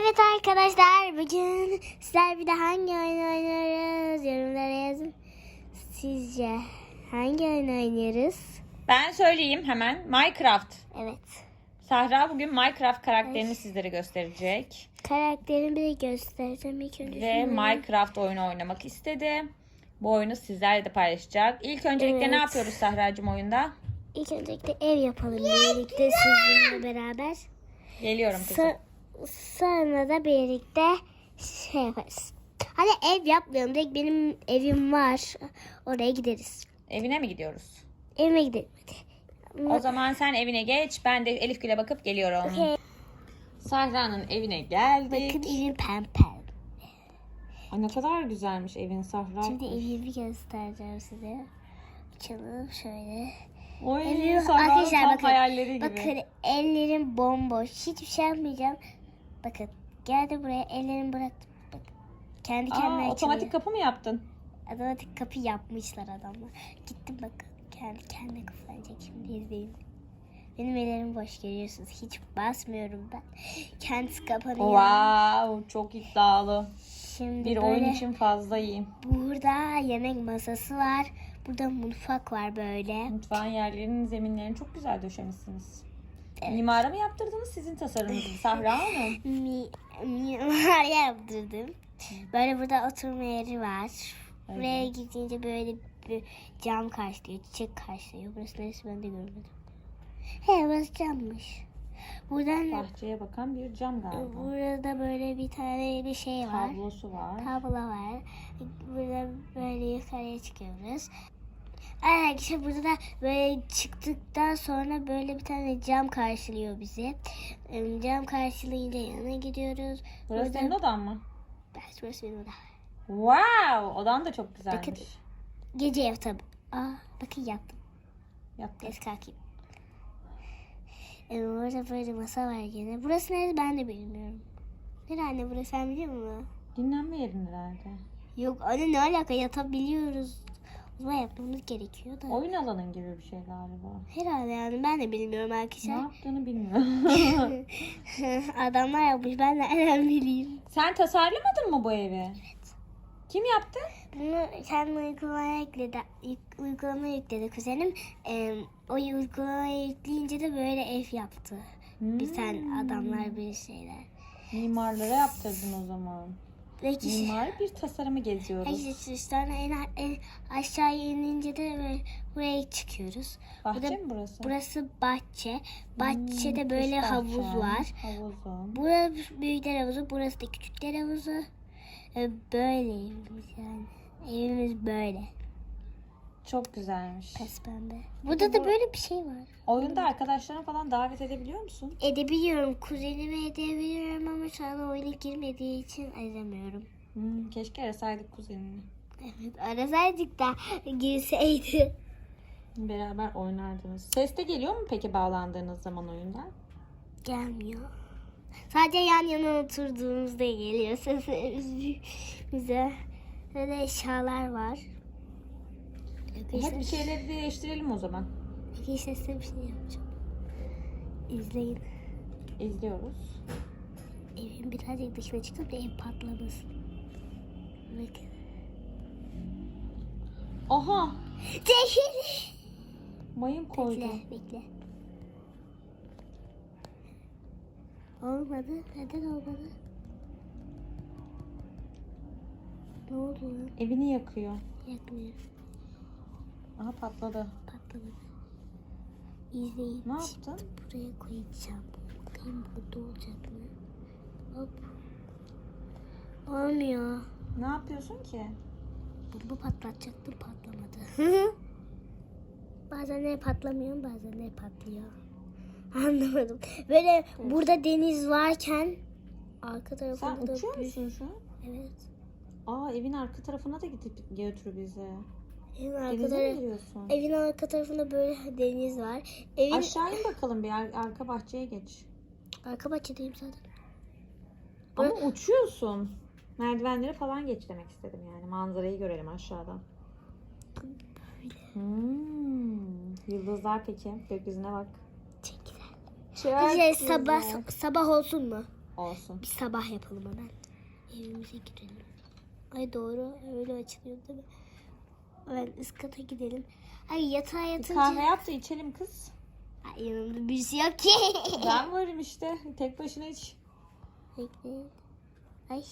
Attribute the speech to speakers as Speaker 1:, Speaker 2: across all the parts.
Speaker 1: Evet arkadaşlar bugün sizler bir de hangi oyun oynuyoruz yorumlara yazın. Sizce hangi oyun oynuyoruz?
Speaker 2: Ben söyleyeyim hemen. Minecraft.
Speaker 1: Evet.
Speaker 2: Sahra bugün Minecraft karakterini
Speaker 1: Ay.
Speaker 2: sizlere gösterecek.
Speaker 1: Karakterimi bir göstereceğim ilk önce.
Speaker 2: Ve. Minecraft oyunu oynamak istedi. Bu oyunu sizlerle de paylaşacak. İlk öncelikle
Speaker 1: Evet.
Speaker 2: ne yapıyoruz Sahra'cığım oyunda?
Speaker 1: İlk öncelikle ev yapalım birlikte sizinle beraber.
Speaker 2: Geliyorum kızım.
Speaker 1: So- sonra da birlikte şey yaparız. Hani ev yapmayalım. Direkt benim evim var. Oraya gideriz.
Speaker 2: Evine mi gidiyoruz?
Speaker 1: Evime gidelim. hadi.
Speaker 2: O zaman sen evine geç. Ben de Elif Gül'e bakıp geliyorum.
Speaker 1: Okey.
Speaker 2: Sahra'nın evine geldik.
Speaker 1: Bakın evim pembe.
Speaker 2: Ay, ne kadar güzelmiş evin Sahra.
Speaker 1: Şimdi evimi göstereceğim size. Açalım şöyle.
Speaker 2: Oy,
Speaker 1: Evim-
Speaker 2: Sahra'nın tam
Speaker 1: bakın.
Speaker 2: hayalleri gibi.
Speaker 1: Bakın ellerim bomboş. Hiçbir şey yapmayacağım. Bakın geldi buraya ellerimi bıraktım. Bakın. Kendi kendine
Speaker 2: Aa,
Speaker 1: açılıyor.
Speaker 2: otomatik kapı mı yaptın?
Speaker 1: Otomatik kapı yapmışlar adamlar. Gittim bakın. Kendi kendine kapanacak şimdi izleyin. Benim ellerim boş görüyorsunuz. Hiç basmıyorum ben. Kendisi kapanıyor.
Speaker 2: Wow, çok iddialı.
Speaker 1: Şimdi
Speaker 2: Bir oyun için fazla iyi.
Speaker 1: burada yemek masası var. Burada mutfak var böyle.
Speaker 2: Mutfağın yerlerinin zeminlerini çok güzel döşemişsiniz.
Speaker 1: Evet.
Speaker 2: Mimara mı yaptırdınız sizin tasarımınız mı Sahra Hanım?
Speaker 1: Mi, mimar yaptırdım. Böyle burada oturma yeri var. Buraya
Speaker 2: Evet.
Speaker 1: gidince böyle bir cam karşılıyor, çiçek karşılıyor. Burası neresi ben de görmedim. He burası cammış. Buradan
Speaker 2: Bahçeye bakan bir cam galiba.
Speaker 1: burada böyle bir tane bir şey var.
Speaker 2: Tablosu var.
Speaker 1: Tablo var. Burada böyle yukarıya çıkıyoruz. Arkadaşlar burada da böyle çıktıktan sonra böyle bir tane cam karşılıyor bizi. Cam karşılayınca yanına gidiyoruz.
Speaker 2: Burası
Speaker 1: Burada-
Speaker 2: senin odan mı?
Speaker 1: Belki burası benim odam.
Speaker 2: Wow, odan da çok güzelmiş.
Speaker 1: Bakın. Gece ev tabi. Aa bakın yattım.
Speaker 2: Yaptın.
Speaker 1: Neyse kalkayım. Em, orada böyle masa var gene. Burası neresi ben de bilmiyorum. Nere anne burası sen biliyor musun?
Speaker 2: Dinlenme yerin herhalde.
Speaker 1: Yok anne ne alaka yatabiliyoruz. Zaman yapmamız gerekiyor da.
Speaker 2: Oyun alanın gibi bir şey galiba.
Speaker 1: Herhalde yani ben de bilmiyorum
Speaker 2: Ne
Speaker 1: arkadaşlar.
Speaker 2: yaptığını bilmiyorum.
Speaker 1: Adamlar yapmış ben nereden bileyim.
Speaker 2: Sen tasarlamadın mı bu evi? Evet. Kim yaptı?
Speaker 1: Bunu kendi uygulamaya yükledi. Yük, uygulama yükledi kuzenim. Ee, o uygulamaya yükleyince de böyle ev yaptı. Bir
Speaker 2: Hmm.
Speaker 1: tane adamlar bir şeyler.
Speaker 2: Mimarlara yaptırdın o zaman.
Speaker 1: Ve kişi,
Speaker 2: Mimari bir tasarımı geziyoruz.
Speaker 1: sonra en, en aşağıya inince de buraya çıkıyoruz.
Speaker 2: Bahçe
Speaker 1: Burada-
Speaker 2: mi burası?
Speaker 1: Burası bahçe. Bahçede
Speaker 2: Hmm,
Speaker 1: böyle havuz var.
Speaker 2: Havuzu.
Speaker 1: Burası büyükler havuzu, burası da küçükler havuzu. Ee, Böyle yani. Evimiz böyle.
Speaker 2: Çok güzelmiş.
Speaker 1: Pes pembe. Burada da böyle bir şey var.
Speaker 2: Oyunda arkadaşlarını falan davet edebiliyor musun?
Speaker 1: Edebiliyorum. Kuzenime edebiliyorum ama şu an oyuna girmediği için edemiyorum.
Speaker 2: Hmm, keşke arasaydık kuzenini.
Speaker 1: Evet arasaydık da girseydi.
Speaker 2: Beraber oynardınız. Ses de geliyor mu peki bağlandığınız zaman oyundan?
Speaker 1: Gelmiyor. Sadece yan yana oturduğumuzda geliyor seslerimiz bize. Böyle eşyalar var.
Speaker 2: Hep bir şeyleri değiştirelim o zaman.
Speaker 1: Peki size bir şey yapacağım. İzleyin.
Speaker 2: İzliyoruz.
Speaker 1: Evin birazcık dışına çıkıp da ev patlamasın. Bakın.
Speaker 2: Aha!
Speaker 1: Zehir.
Speaker 2: Mayın koydu.
Speaker 1: Bekle, bekle. Olmadı. Neden olmadı? Ne oldu lan?
Speaker 2: Evini yakıyor.
Speaker 1: Yakmıyor.
Speaker 2: Aha patladı.
Speaker 1: Patlamadı. İzleyin.
Speaker 2: Ne yaptın?
Speaker 1: Buraya koyacağım. Bakayım burada olacak mı? Hop. Olmuyor.
Speaker 2: Ne yapıyorsun ki?
Speaker 1: Bomba patlatacaktım patlamadı. bazenleri patlamıyor bazenleri patlıyor. Anlamadım. Böyle burada deniz varken arka
Speaker 2: Sen
Speaker 1: tarafında da
Speaker 2: uçuyor
Speaker 1: bir-
Speaker 2: musun şu an?
Speaker 1: Evet.
Speaker 2: Aa evin arka tarafına da gidip götür bizi.
Speaker 1: Evin arka,
Speaker 2: Denize mi
Speaker 1: tarafı,
Speaker 2: giriyorsun?
Speaker 1: evin arka tarafında böyle deniz var. Evin
Speaker 2: Aşağı in bakalım bir ar- arka bahçeye geç.
Speaker 1: arka bahçedeyim zaten.
Speaker 2: Ama uçuyorsun. Merdivenleri falan geç demek istedim yani. Manzarayı görelim aşağıdan. Hmm. Yıldızlar peki. Gökyüzüne bak.
Speaker 1: Çok güzel.
Speaker 2: Çok güzel.
Speaker 1: sabah sabah olsun mu?
Speaker 2: Olsun.
Speaker 1: Bir sabah yapalım hemen. Evimize girelim. Ay doğru öyle açılıyor değil mi? Hemen üst kata gidelim. Ay yatağa yatınca...
Speaker 2: Kahve yap da içelim kız.
Speaker 1: Ay yanımda birisi yok ki.
Speaker 2: Ben varım işte. Tek başına iç.
Speaker 1: Ay.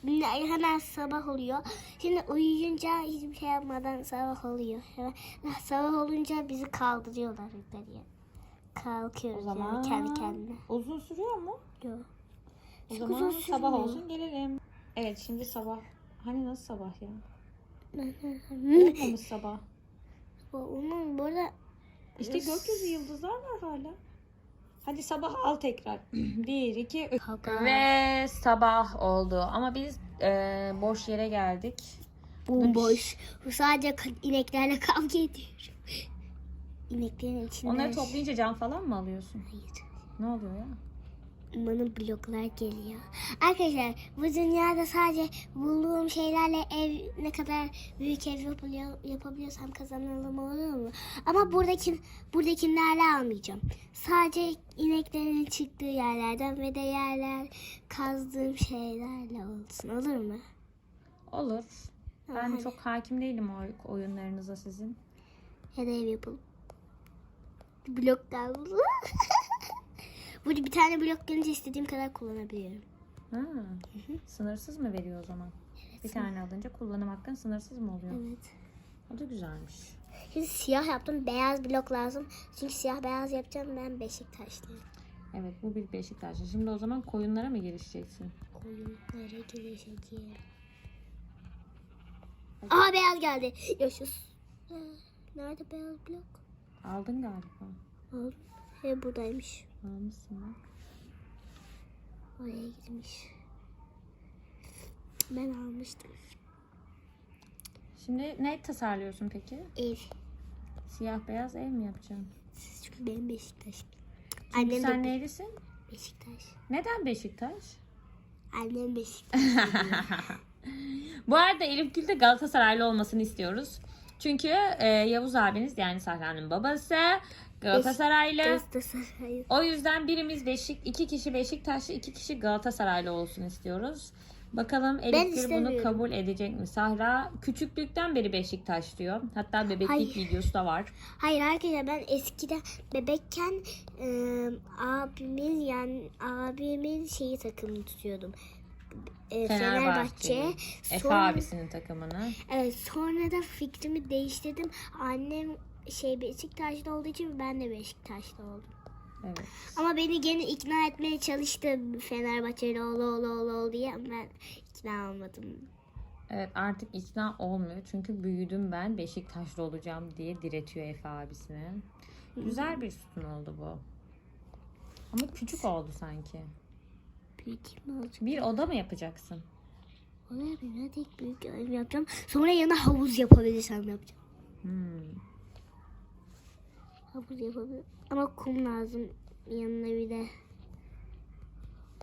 Speaker 1: Şimdi hemen sabah oluyor. Şimdi uyuyunca hiçbir şey yapmadan sabah oluyor. Hemen sabah olunca bizi kaldırıyorlar yukarıya. Kalkıyoruz
Speaker 2: O zaman
Speaker 1: yani kendi kendine.
Speaker 2: uzun sürüyor mu?
Speaker 1: Yok.
Speaker 2: O
Speaker 1: Çok
Speaker 2: zaman sabah olsun gelelim. Evet şimdi sabah. Hani nasıl sabah ya?
Speaker 1: Hı.
Speaker 2: Olmamış sabah.
Speaker 1: Onun burada
Speaker 2: İşte gökyüzü yıldızlar var hala. Hadi sabah al tekrar. Bir, iki, üç. Ve sabah oldu. Ama biz e, boş yere geldik.
Speaker 1: bomboş. Sadece ineklerle kavga ediyorum. İneklerin içinde.
Speaker 2: Onları toplayınca can falan mı alıyorsun?
Speaker 1: Hayır.
Speaker 2: Ne oluyor ya?
Speaker 1: Bana bloklar geliyor. Arkadaşlar bu dünyada sadece bulduğum şeylerle ev ne kadar büyük ev yapılıyor, yapabiliyorsam kazanalım olur mu? Ama buradaki buradakilerle almayacağım. Sadece ineklerin çıktığı yerlerden ve de yerler kazdığım şeylerle olsun olur mu?
Speaker 2: Olur. Ben
Speaker 1: Tamam, hadi.
Speaker 2: çok hakim değilim o oyunlarınıza sizin.
Speaker 1: Ya da ev yapalım. Blok kaldı. Burada bir tane blok gelince istediğim kadar kullanabiliyorum.
Speaker 2: Ha. Sınırsız mı veriyor o zaman? Bir tane alınca kullanım hakkın sınırsız mı oluyor?
Speaker 1: Evet.
Speaker 2: O da güzelmiş.
Speaker 1: Şimdi siyah yaptım. Beyaz blok lazım. Çünkü siyah beyaz yapacağım. Ben Beşiktaşlıyım.
Speaker 2: Evet bu bir Beşiktaşlı. Şimdi o zaman koyunlara mı girişeceksin?
Speaker 1: Oyunlara girişeceğim. Aa beyaz geldi. Yaşasın. Nerede beyaz blok?
Speaker 2: Aldın galiba.
Speaker 1: Al. He buradaymış.
Speaker 2: Almışsın bak.
Speaker 1: Oraya gitmiş. Ben almıştım.
Speaker 2: Şimdi ne tasarlıyorsun peki?
Speaker 1: Ev.
Speaker 2: Siyah beyaz ev mi yapacaksın?
Speaker 1: Çünkü benim Beşiktaş.
Speaker 2: Çünkü
Speaker 1: Annem
Speaker 2: sen
Speaker 1: de
Speaker 2: neylisin?
Speaker 1: Beşiktaş.
Speaker 2: Neden Beşiktaş?
Speaker 1: Annem Beşiktaş.
Speaker 2: Bu arada Elif Gül de Galatasaraylı olmasını istiyoruz. Çünkü e, Yavuz abiniz yani Sahra'nın babası Galatasaraylı.
Speaker 1: Galatasaray.
Speaker 2: O yüzden birimiz Beşik, iki kişi Beşiktaşlı, iki kişi Galatasaraylı olsun istiyoruz. Bakalım
Speaker 1: Ben
Speaker 2: Elif Gül bunu kabul edecek mi? Sahra küçüklükten beri Beşiktaş diyor. Hatta bebeklik
Speaker 1: Hayır.
Speaker 2: videosu da var.
Speaker 1: Hayır arkadaşlar ben eskiden bebekken e, abimin yani abimin şeyi takımını tutuyordum. E,
Speaker 2: Fenerbahçe.
Speaker 1: Fenerbahçe.
Speaker 2: Efe abisinin takımını.
Speaker 1: Evet sonra da fikrimi değiştirdim. Annem şey Beşiktaşlı olduğu için ben de Beşiktaşlı oldum.
Speaker 2: Evet.
Speaker 1: Ama beni gene ikna etmeye çalıştı Fenerbahçeli ol ol ol ol diye ama ben ikna olmadım.
Speaker 2: Evet artık ikna olmuyor. Çünkü büyüdüm ben Beşiktaşlı olacağım diye diretiyor Efe abisine. Güzel bir sütun oldu bu. Ama küçük oldu sanki.
Speaker 1: Büyük mi olacak?
Speaker 2: Bir oda mı yapacaksın?
Speaker 1: Oraya bir tek büyük ev yapacağım. Sonra yanına havuz yapabilirsem yapacağım.
Speaker 2: Hmm.
Speaker 1: Havuz yapabilirim. Ama kum lazım. Yanına bir de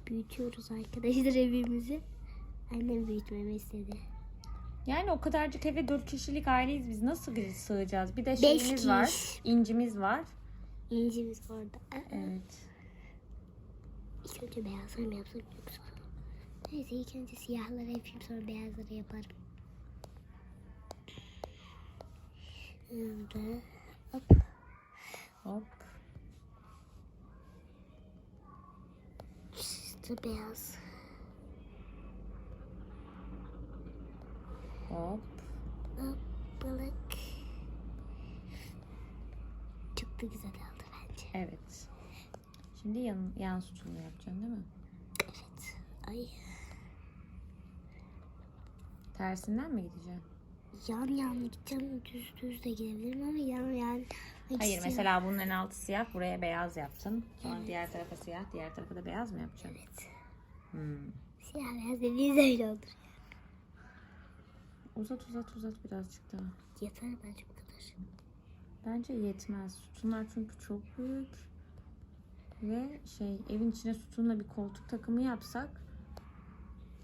Speaker 1: büyütüyoruz arkadaşlar evimizi. Annem büyütmemi istedi.
Speaker 2: Yani o kadarcık eve dört kişilik aileyiz biz. Nasıl sığacağız? Bir de şeyimiz var.
Speaker 1: kişi.
Speaker 2: incimiz var.
Speaker 1: İncimiz orada.
Speaker 2: Evet.
Speaker 1: İlk önce beyazları mı yapsam yoksa? Neyse ilk önce siyahları yapayım sonra beyazları yaparım. Şurada. Hop.
Speaker 2: Hop.
Speaker 1: İşte beyaz.
Speaker 2: Hop.
Speaker 1: Hop. Balık. Çok da güzel oldu bence.
Speaker 2: Evet. Şimdi yan, yan sütununu yapacaksın değil mi?
Speaker 1: Evet. Ay.
Speaker 2: Tersinden mi gideceksin?
Speaker 1: Yan yan gideceğim. Düz düz de gidebilirim ama yan yan.
Speaker 2: Hayır mesela bunun en altı siyah buraya beyaz yaptın. Sonra diğer tarafa siyah diğer tarafa da beyaz mı yapacaksın?
Speaker 1: Evet.
Speaker 2: Hmm.
Speaker 1: Siyah beyaz dediğiniz öyle olur.
Speaker 2: Uzat uzat uzat birazcık daha.
Speaker 1: Yeter bence bu kadar.
Speaker 2: Bence yetmez. Sütunlar çünkü çok büyük. Ve şey evin içine sütunla bir koltuk takımı yapsak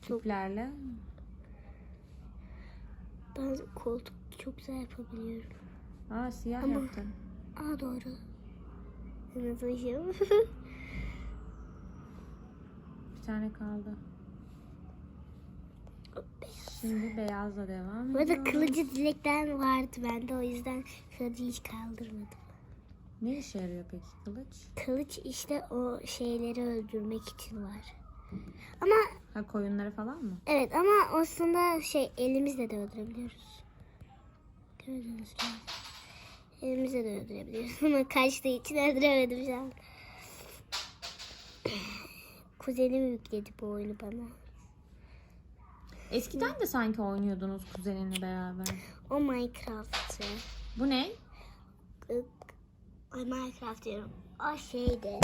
Speaker 2: tüplerle
Speaker 1: Ben koltuk çok güzel yapabiliyorum.
Speaker 2: Aa siyah
Speaker 1: Ama-
Speaker 2: yaptın.
Speaker 1: Aa doğru. Unutmuşum.
Speaker 2: tane kaldı. Şimdi beyazla devam ediyoruz.
Speaker 1: kılıcı dilekten vardı bende o yüzden kılıcı hiç kaldırmadım.
Speaker 2: Ne işe yarıyor peki kılıç?
Speaker 1: Kılıç işte o şeyleri öldürmek için var. Ama
Speaker 2: Ha koyunları falan mı?
Speaker 1: evet ama aslında şey elimizle de öldürebiliyoruz. Gördüğünüz gibi. Elimizle de öldürebiliyoruz ama kaçtığı için öldüremedim şu an. Kuzenim yükledi bu oyunu bana.
Speaker 2: Eskiden de sanki oynuyordunuz kuzeninle beraber.
Speaker 1: O Minecraft'ı.
Speaker 2: Bu ne?
Speaker 1: Minecraft diyorum. O şeydi.